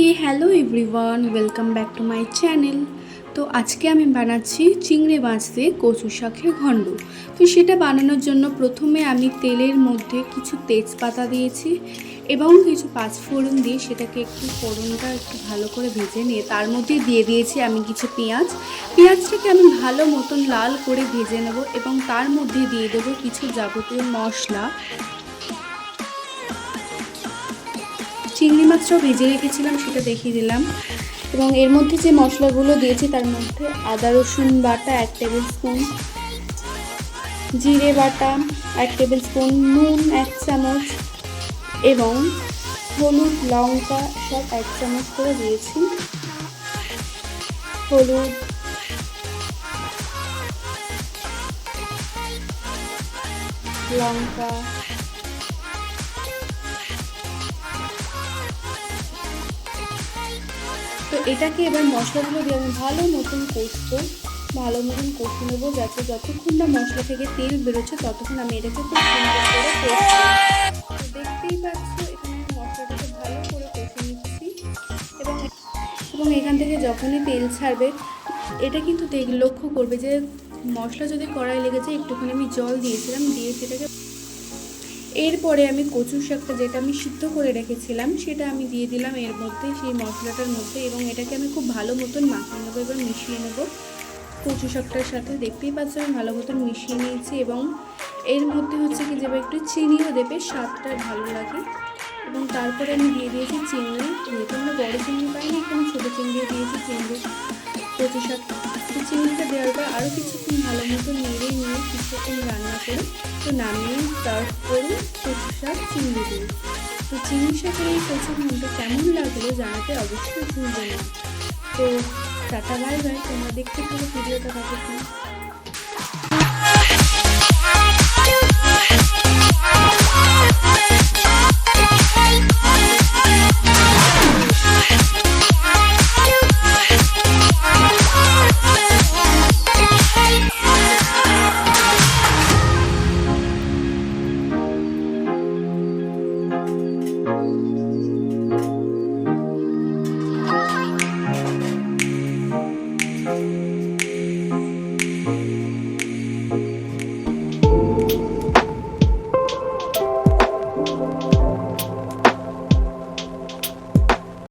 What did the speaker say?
Hey hello everyone, welcome back to my channel. তো আজকে আমি বানাচ্ছি চিংড়ি মাছ দিয়ে কচু শাকের ঘণ্ড তো সেটা বানানোর জন্য প্রথমে আমি তেলের মধ্যে কিছু তেজপাতা দিয়েছি এবং কিছু পাঁচফোড়ন দিয়ে সেটাকে একটু ফোড়নটা একটু ভালো করে ভেজে নিয়ে তার মধ্যে দিয়ে দিয়েছি আমি কিছু পেঁয়াজ। পেঁয়াজটাকে আমি ভালো মতন লাল করে ভেজে নেব এবং তার মধ্যে দিয়ে দেবো কিছু যাবতীয় মশলা। চিংড়ি মাছটাও ভেজে রেখেছিলাম, সেটা দেখিয়ে দিলাম। এবং এর মধ্যে যে মশলাগুলো দিয়েছি, তার মধ্যে আদা, রসুন বাটা এক টেবিল স্পুন জিরে বাটা এক টেবিল স্পুন নুন এক চামচ এবং হলুদ, লঙ্কা সব এক চামচ করে দিয়েছি। হলুদ, লঙ্কা তো এটাকে এবার মশলাগুলো দিয়ে আমি ভালো মতন কষবো, ভালো মতন কষে নেব, যাতে যতক্ষণ না মশলা থেকে তেল বেরোচ্ছে ততক্ষণ আমি এটাকে খুব সুন্দর করে দেখতেই পাচ্ছ, এখানে মশলাটাকে ভালো করে কষে নিচ্ছি। এবং এবং এখান থেকে যখনই তেল ছাড়বে, এটা কিন্তু লক্ষ্য করবে যে মশলা যদি কড়াই লেগেছে একটুখানি আমি জল দিয়েছিলাম, দিয়ে সেটাকে এরপরে আমি কচু শাকটা যেটা আমি সিদ্ধ করে রেখেছিলাম, সেটা আমি দিয়ে দিলাম এর মধ্যে সেই মশলাটার মধ্যে এবং এটাকে আমি খুব ভালো মতন মাখিয়ে নেব এবার মিশিয়ে নেব। কচু শাকটার সাথে দেখতেই পাচ্ছ আমি ভালো মতন মিশিয়ে নিয়েছি এবং এর মধ্যে হচ্ছে কি যাবে একটু চিনিও দেবে, স্বাদটা ভালো লাগে। এবং তারপরে আমি দিয়ে দিয়েছি চিংড়ি। যেহেতু আমরা বড়ো চিংড়ি পাইনি এখানে ছোটো চিংড়ি দিয়েছি চিংড়ি। কচু শাক চিংড়িটা দেওয়ার পর আরও কিছুক্ষণ ভালো মতো নেড়ে নিয়ে কিছুক্ষণ রান্না করে তো নামিয়ে সার্ভ করে কচু শাক চিংড়ি দিয়ে তো চিংড়ি শাকের এই কচু ঘন্ট কেমন লাগল জানাতে অবশ্যই ভুলবে না। তো টাটা, বাই বাই। তোমরা দেখতে পুরো ভিডিওটা কতক্ষণ